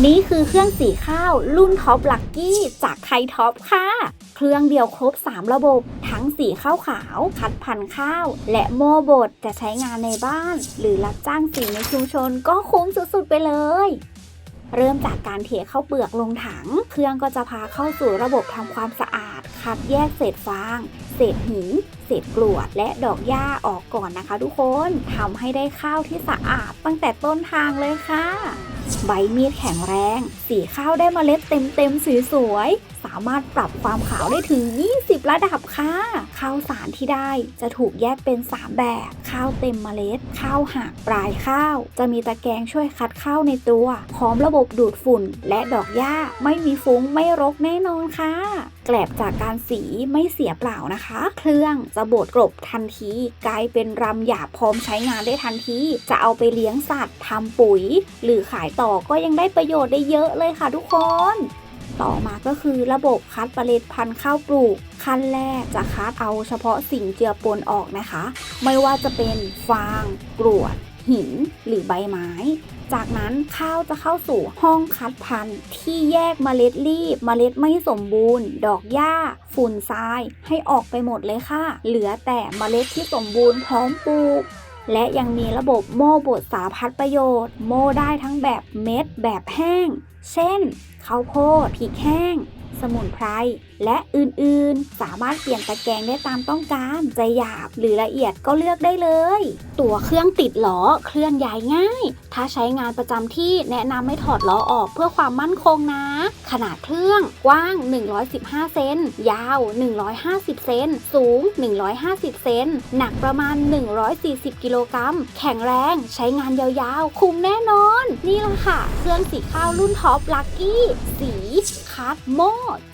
นี่คือเครื่องสีข้าว รุ่นท็อปลักกี้จากไทยท็อปค่ะ เครื่องเดียวครบ 3 ระบบ ทั้งสีข้าวขาว คัดพันธุ์ข้าว และโม่บดจะใช้งานในบ้าน หรือรับจ้างสีในชุมชนก็คุ้มสุดๆไปเลยเริ่มจากการเทข้าวเปลือกลงถัง เครื่องก็จะพาเข้าสู่ระบบทำความสะอาด คัดแยกเศษฟาง เศษหิน เศษกรวด และดอกหญ้าออกก่อนนะคะทุกคนทำให้ได้ข้าวที่สะอาดตั้งแต่ต้นทางเลยค่ะใบมีดแข็งแรง สีข้าวได้เมล็ดเต็มๆสวยๆ สามารถปรับความขาวได้ถึง 20 ระดับค่ะ ข้าวสารที่ได้จะถูกแยกเป็น 3 แบบ ข้าวเต็มเมล็ด ข้าวหักปลายข้าว จะมีตะแกรงช่วยคัดข้าวในตัว พร้อมระบบดูดฝุ่น และดอกหญ้าไม่มีฟุ้งไม่รกแน่นอนค่ะแกลบจากการสีไม่เสียเปล่านะคะ เครื่องจะบดกลบทันที กลายเป็นรำหยาบพร้อมใช้งานได้ทันที จะเอาไปเลี้ยงสัตว์ทำปุ๋ย หรือขายต่อก็ยังได้ประโยชน์ได้เยอะเลยค่ะทุกคนต่อมาก็คือระบบคัดเมล็ดพันธุ์ข้าวปลูก ขั้นแรกจะคัดเอาเฉพาะสิ่งเจือปนออกนะคะ ไม่ว่าจะเป็นฟางกรวด หินหรือใบไม้ จากนั้นข้าวจะเข้าสู่ห้องคัดพันธุ์ที่แยกเมล็ดรีบ เมล็ดไม่สมบูรณ์ ดอกหญ้า ฝุ่นทราย ให้ออกไปหมดเลยค่ะ เหลือแต่เมล็ดที่สมบูรณ์พร้อมปลูกและยังมีระบบโม่บดสารพัดประโยชน์ โม่ได้ทั้งแบบเม็ดแบบแห้ง เช่นข้าวโพดพริกแห้ง สมุนไพร และอื่นๆ สามารถเปลี่ยนตะแกรงได้ตามต้องการจะหยาบหรือละเอียดก็เลือกได้เลย ตัวเครื่องติดล้อเคลื่อนย้ายง่าย ถ้าใช้งานประจำที่แนะนำให้ถอดล้อออกเพื่อความมั่นคงนะ ขนาดเครื่องกว้าง 115 เซนยาว 150 เซนสูง 150 เซนหนักประมาณ 140 กิโลกรัมแข็งแรงใช้งานยาวๆ คุ้มแน่นอน นี่แหละค่ะ เครื่องสีข้าวรุ่นท็อปลักกี้ สีคัดโม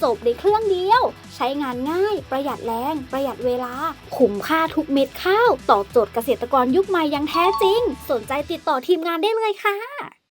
จบในเครื่องเดียว ใช้งานง่าย ประหยัดแรง ประหยัดเวลา คุ้มค่าทุกเม็ดข้าว ตอบโจทย์เกษตรกรยุคใหม่อย่างแท้จริง สนใจติดต่อทีมงานได้เลยค่ะ